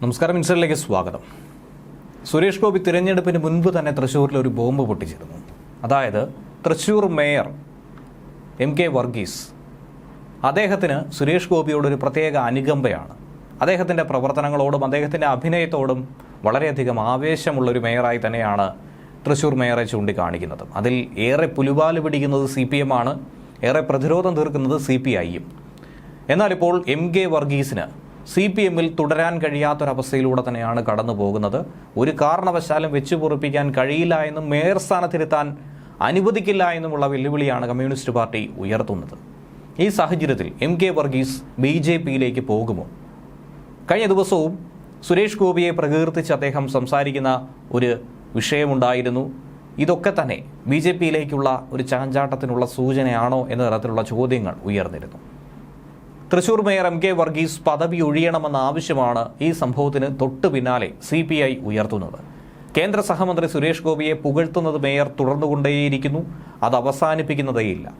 നമസ്കാരം ഇൻസറിലേക്ക് സ്വാഗതം. സുരേഷ് ഗോപി തിരഞ്ഞെടുപ്പിന് മുൻപ് തന്നെ തൃശ്ശൂരിൽ ഒരു ബോംബ് പൊട്ടിച്ചിരുന്നു. അതായത് Thrissur mayor M K Varghese അദ്ദേഹത്തിന് സുരേഷ് ഗോപിയോട് ഒരു പ്രത്യേക അനുകമ്പയാണ്. അദ്ദേഹത്തിന്റെ പ്രവർത്തനങ്ങളോടും അദ്ദേഹത്തിന്റെ അഭിനയത്തോടും വളരെയധികം ആവേശമുള്ളൊരു മേയറായി തന്നെയാണ് തൃശ്ശൂർ മേയറെ ചൂണ്ടിക്കാണിക്കുന്നത്. അതിൽ ഏറെ പുലുപാൽ പിടിക്കുന്നത് സി പി എം ആണ്. ഏറെ പ്രതിരോധം തീർക്കുന്നത് സി പി ഐയും എന്നാലിപ്പോൾ എം കെ വർഗീസിന് സി പി എമ്മിൽ തുടരാൻ കഴിയാത്തൊരവസ്ഥയിലൂടെ തന്നെയാണ് കടന്നു പോകുന്നത്. ഒരു കാരണവശാലും വെച്ചു പൊറുപ്പിക്കാൻ കഴിയില്ല എന്നും മേയർ സ്ഥാനത്തിരുത്താൻ അനുവദിക്കില്ല എന്നുമുള്ള വെല്ലുവിളിയാണ് കമ്മ്യൂണിസ്റ്റ് പാർട്ടി ഉയർത്തുന്നത്. ഈ സാഹചര്യത്തിൽ M K Varghese B J പിയിലേക്ക് പോകുമോ? കഴിഞ്ഞ ദിവസവും സുരേഷ് ഗോപിയെ പ്രകീർത്തിച്ച് അദ്ദേഹം സംസാരിക്കുന്ന ഒരു വിഷയമുണ്ടായിരുന്നു. ഇതൊക്കെ തന്നെ ബി ജെ പിയിലേക്കുള്ള ഒരു ചാഞ്ചാട്ടത്തിനുള്ള സൂചനയാണോ എന്ന തരത്തിലുള്ള ചോദ്യങ്ങൾ ഉയർന്നിരുന്നു. Thrissur mayor M K Varghese പദവി ഒഴിയണമെന്ന ആവശ്യമാണ് ഈ സംഭവത്തിന് തൊട്ടു പിന്നാലെ സി പി ഐ ഉയർത്തുന്നത്. കേന്ദ്ര സഹമന്ത്രി സുരേഷ് ഗോപിയെ പുകഴ്ത്തുന്നത് മേയർ തുടർന്നുകൊണ്ടേയിരിക്കുന്നു. അത് അവസാനിപ്പിക്കുന്നതേയില്ല.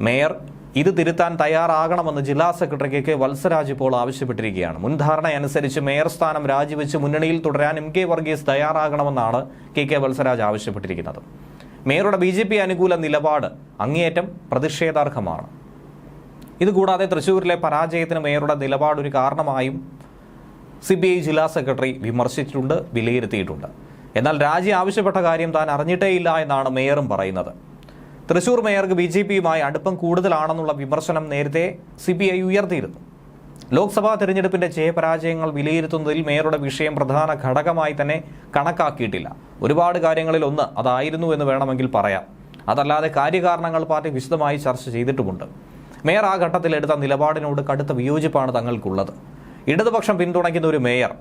മേയർ ഇത് തിരുത്താൻ തയ്യാറാകണമെന്ന് ജില്ലാ സെക്രട്ടറി കെ വത്സരാജ് ഇപ്പോൾ ആവശ്യപ്പെട്ടിരിക്കുകയാണ്. മുൻധാരണയനുസരിച്ച് മേയർ സ്ഥാനം രാജിവെച്ച് മുന്നണിയിൽ തുടരാൻ എം കെ വർഗീസ് തയ്യാറാകണമെന്നാണ് കെ കെ വത്സരാജ് ആവശ്യപ്പെട്ടിരിക്കുന്നത്. മേയറുടെ ബി ജെ പി അനുകൂല നിലപാട് അങ്ങേയറ്റം പ്രതിഷേധാർഹമാണ്. ഇതുകൂടാതെ തൃശ്ശൂരിലെ പരാജയത്തിന് മേയറുടെ നിലപാട് ഒരു കാരണമായും സി ബി ഐ ജില്ലാ സെക്രട്ടറി വിമർശിച്ചിട്ടുണ്ട് വിലയിരുത്തിയിട്ടുണ്ട്. എന്നാൽ രാജി ആവശ്യപ്പെട്ട കാര്യം താൻ അറിഞ്ഞിട്ടേയില്ല എന്നാണ് മേയറും പറയുന്നത്. തൃശൂർ മേയർക്ക് ബി ജെ പിയുമായി അടുപ്പം കൂടുതലാണെന്നുള്ള വിമർശനം നേരത്തെ സി ബി ഐ ഉയർത്തിയിരുന്നു. ലോക്സഭാ തെരഞ്ഞെടുപ്പിന്റെ ജയപരാജയങ്ങൾ വിലയിരുത്തുന്നതിൽ മേയറുടെ വിഷയം പ്രധാന ഘടകമായി തന്നെ കണക്കാക്കിയിട്ടില്ല. ഒരുപാട് കാര്യങ്ങളിൽ ഒന്ന് അതായിരുന്നു എന്ന് വേണമെങ്കിൽ പറയാം. അതല്ലാതെ കാര്യകാരണങ്ങൾ പാർട്ടി വിശദമായി ചർച്ച ചെയ്തിട്ടുമുണ്ട്. മേയർ ആ ഘട്ടത്തിൽ എടുത്ത നിലപാടിനോട് കടുത്ത വിയോജിപ്പാണ് തങ്ങൾക്കുള്ളത്. ഇടതുപക്ഷം പിന്തുണയ്ക്കുന്ന ഒരു മേയർ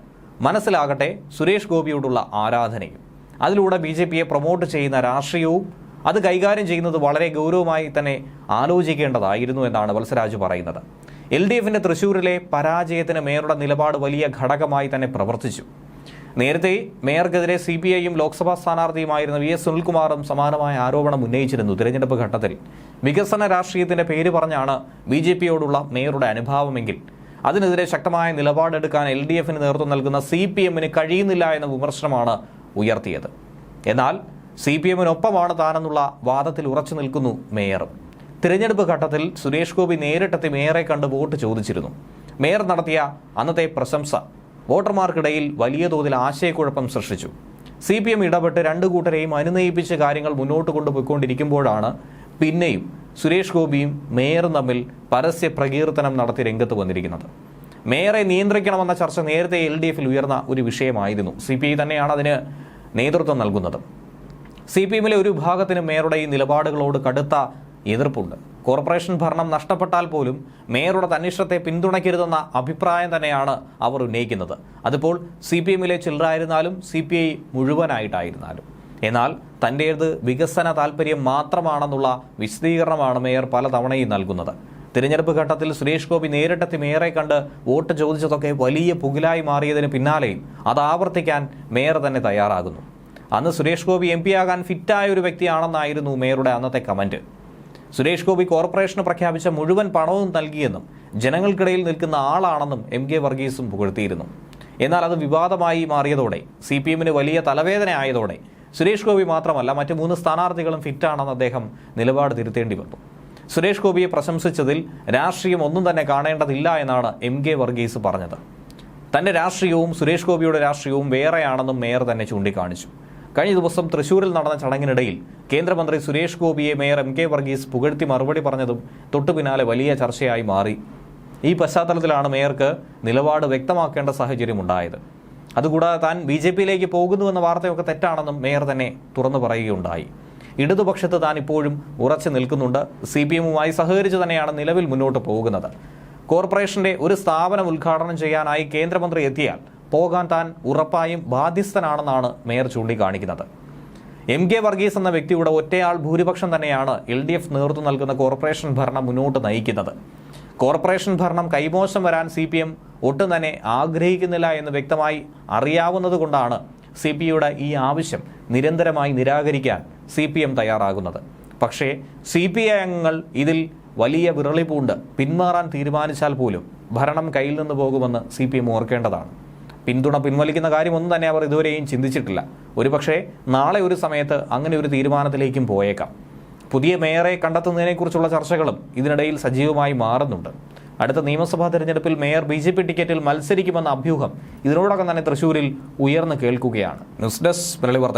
മനസ്സിലാകട്ടെ സുരേഷ് ഗോപിയോടുള്ള ആരാധനയും. അതിലൂടെ ബി പ്രൊമോട്ട് ചെയ്യുന്ന രാഷ്ട്രീയവും അത് കൈകാര്യം ചെയ്യുന്നത് വളരെ ഗൗരവമായി തന്നെ ആലോചിക്കേണ്ടതായിരുന്നു എന്നാണ് വത്സരാജ് പറയുന്നത്. എൽ ഡി എഫിന്റെ തൃശൂരിലെ പരാജയത്തിന് മേയറുടെ നിലപാട് വലിയ ഘടകമായി തന്നെ പ്രവർത്തിച്ചു. നേരത്തെ മേയർക്കെതിരെ സി പി ഐയും ലോക്സഭാ സ്ഥാനാർത്ഥിയുമായിരുന്ന വി എസ് സുനിൽകുമാറും സമാനമായ ആരോപണം ഉന്നയിച്ചിരുന്നു തിരഞ്ഞെടുപ്പ് ഘട്ടത്തിൽ. വികസന രാഷ്ട്രീയത്തിന്റെ പേര് പറഞ്ഞാണ് ബി ജെ പിയോടുള്ള മേയറുടെ അനുഭാവമെങ്കിൽ. അതിനെതിരെ ശക്തമായ നിലപാടെടുക്കാൻ എൽ ഡി എഫിന് നേതൃത്വം നൽകുന്ന സി പി എമ്മിന് കഴിയുന്നില്ല എന്ന വിമർശനമാണ് ഉയർത്തിയത്. എന്നാൽ സി പി എമ്മിനൊപ്പമാണ് താനെന്നുള്ള വാദത്തിൽ ഉറച്ചു നിൽക്കുന്നു മേയറും. തിരഞ്ഞെടുപ്പ് ഘട്ടത്തിൽ സുരേഷ് ഗോപി നേരിട്ടെത്തി മേയറെ കണ്ട് വോട്ട് ചോദിച്ചിരുന്നു. മേയർ നടത്തിയ അന്നത്തെ പ്രശംസ വോട്ടർമാർക്കിടയിൽ വലിയ തോതിൽ ആശയക്കുഴപ്പം സൃഷ്ടിച്ചു. സി പി എം ഇടപെട്ട് രണ്ടു കൂട്ടരെയും അനുനയിപ്പിച്ച് കാര്യങ്ങൾ മുന്നോട്ട് കൊണ്ടുപോയിക്കൊണ്ടിരിക്കുമ്പോഴാണ് പിന്നെയും സുരേഷ് ഗോപിയും മേയറും തമ്മിൽ പരസ്യ പ്രകീർത്തനം നടത്തി രംഗത്ത് വന്നിരിക്കുന്നത്. മേയറെ നിയന്ത്രിക്കണമെന്ന ചർച്ച നേരത്തെ എൽ ഡി എഫിൽ ഉയർന്ന ഒരു വിഷയമായിരുന്നു. സി പി ഐ തന്നെയാണ് അതിന് നേതൃത്വം നൽകുന്നത്. സി പി എമ്മിലെ ഒരു വിഭാഗത്തിന് മേയറുടെ ഈ നിലപാടുകളോട് കടുത്ത എതിർപ്പുണ്ട്. കോർപ്പറേഷൻ ഭരണം നഷ്ടപ്പെട്ടാൽ പോലും മേയറുടെ തന്നിഷ്ടത്തെ പിന്തുണയ്ക്കരുതെന്ന അഭിപ്രായം തന്നെയാണ് അവർ ഉന്നയിക്കുന്നത്. അതിപ്പോൾ സി പി എമ്മിലെ ചിലരായിരുന്നാലും സി പി ഐ മുഴുവനായിട്ടായിരുന്നാലും. എന്നാൽ തന്റേത് വികസന താല്പര്യം മാത്രമാണെന്നുള്ള വിശദീകരണമാണ് മേയർ പലതവണയും നൽകുന്നത്. തിരഞ്ഞെടുപ്പ് ഘട്ടത്തിൽ സുരേഷ് ഗോപി നേരിട്ടെത്തി മേയറെ കണ്ട് വോട്ട് ചോദിച്ചതൊക്കെ വലിയ പുകിലായി മാറിയതിന് പിന്നാലെയും അത് ആവർത്തിക്കാൻ മേയർ തന്നെ തയ്യാറാകുന്നു. അന്ന് സുരേഷ് ഗോപി എം പി ആകാൻ ഫിറ്റായ ഒരു വ്യക്തിയാണെന്നായിരുന്നു മേയറുടെ അന്നത്തെ കമന്റ്. സുരേഷ് ഗോപി കോർപ്പറേഷന് പ്രഖ്യാപിച്ച മുഴുവൻ പണവും നൽകിയെന്നും ജനങ്ങൾക്കിടയിൽ നിൽക്കുന്ന ആളാണെന്നും എം കെ വർഗീസും പുകഴ്ത്തിയിരുന്നു. എന്നാൽ അത് വിവാദമായി മാറിയതോടെ സി പി എമ്മിന് വലിയ തലവേദന ആയതോടെ സുരേഷ് ഗോപി മാത്രമല്ല മറ്റ് മൂന്ന് സ്ഥാനാർത്ഥികളും ഫിറ്റാണെന്ന് അദ്ദേഹം നിലപാട് തിരുത്തേണ്ടി വന്നു. സുരേഷ് ഗോപിയെ പ്രശംസിച്ചതിൽ രാഷ്ട്രീയം ഒന്നും തന്നെ കാണേണ്ടതില്ല എന്നാണ് എം കെ വർഗീസ് പറഞ്ഞത്. തന്റെ രാഷ്ട്രീയവും സുരേഷ് ഗോപിയുടെ രാഷ്ട്രീയവും വേറെയാണെന്നും മേയർ തന്നെ ചൂണ്ടിക്കാണിച്ചു. കഴിഞ്ഞ ദിവസം തൃശൂരിൽ നടന്ന ചടങ്ങിനിടയിൽ കേന്ദ്രമന്ത്രി സുരേഷ് ഗോപിയെ മേയർ എം കെ വർഗീസ് പുകഴ്ത്തി മറുപടി പറഞ്ഞതും തൊട്ടു പിന്നാലെ വലിയ ചർച്ചയായി മാറി. ഈ പശ്ചാത്തലത്തിലാണ് മേയർക്ക് നിലപാട് വ്യക്തമാക്കേണ്ട സാഹചര്യമുണ്ടായത് അതുകൂടാതെ താൻ ബി ജെ പിയിലേക്ക് പോകുന്നുവെന്ന വാർത്തയൊക്കെ തെറ്റാണെന്നും മേയർ തന്നെ തുറന്നു പറയുകയുണ്ടായി. ഇടതുപക്ഷത്ത് താൻ ഇപ്പോഴും ഉറച്ചു നിൽക്കുന്നുണ്ട്. സി പി എമ്മുമായി സഹകരിച്ച് തന്നെയാണ് നിലവിൽ മുന്നോട്ട് പോകുന്നത്. കോർപ്പറേഷന്റെ ഒരു സ്ഥാപനം ഉദ്ഘാടനം ചെയ്യാനായി കേന്ദ്രമന്ത്രി എത്തിയാൽ പോകാൻ താൻ ഉറപ്പായും ബാധ്യസ്ഥനാണെന്നാണ് മേയർ ചൂണ്ടിക്കാണിക്കുന്നത്. എം കെ വർഗീസ് എന്ന വ്യക്തിയുടെ ഒറ്റയാൾ ഭൂരിപക്ഷം തന്നെയാണ് എൽ ഡി എഫ് നേതൃത്വം നൽകുന്ന കോർപ്പറേഷൻ ഭരണം മുന്നോട്ട് നയിക്കുന്നത്. കോർപ്പറേഷൻ ഭരണം കൈമോശം വരാൻ സി പി എം ഒട്ടും തന്നെ ആഗ്രഹിക്കുന്നില്ല എന്ന് വ്യക്തമായി അറിയാവുന്നതുകൊണ്ടാണ് സി പി ഐയുടെ ഈ ആവശ്യം നിരന്തരമായി നിരാകരിക്കാൻ സി പി എം തയ്യാറാകുന്നത്. പക്ഷേ സി പി ഐ അംഗങ്ങൾ ഇതിൽ വലിയ വിറളിപ്പൂണ്ട്. പിന്മാറാൻ തീരുമാനിച്ചാൽ പോലും ഭരണം കയ്യിൽ നിന്ന് പോകുമെന്ന് സി പി എം ഓർക്കേണ്ടതാണ്. പിന്തുണ പിൻവലിക്കുന്ന കാര്യമൊന്നും തന്നെ അവർ ഇതുവരെയും ചിന്തിച്ചിട്ടില്ല. ഒരുപക്ഷെ നാളെ ഒരു സമയത്ത് അങ്ങനെ ഒരു തീരുമാനത്തിലേക്കും പോയേക്കാം. പുതിയ മേയറെ കണ്ടെത്തുന്നതിനെക്കുറിച്ചുള്ള ചർച്ചകളും ഇതിനിടയിൽ സജീവമായി മാറുന്നുണ്ട്. അടുത്ത നിയമസഭാ തെരഞ്ഞെടുപ്പിൽ മേയർ ബി ജെ പി ടിക്കറ്റിൽ മത്സരിക്കുമെന്ന അഭ്യൂഹം ഇതിനോടകം തന്നെ തൃശൂരിൽ ഉയർന്നു കേൾക്കുകയാണ്. ന്യൂസ് ഡെസ്ക് മലയാളി വാർത്ത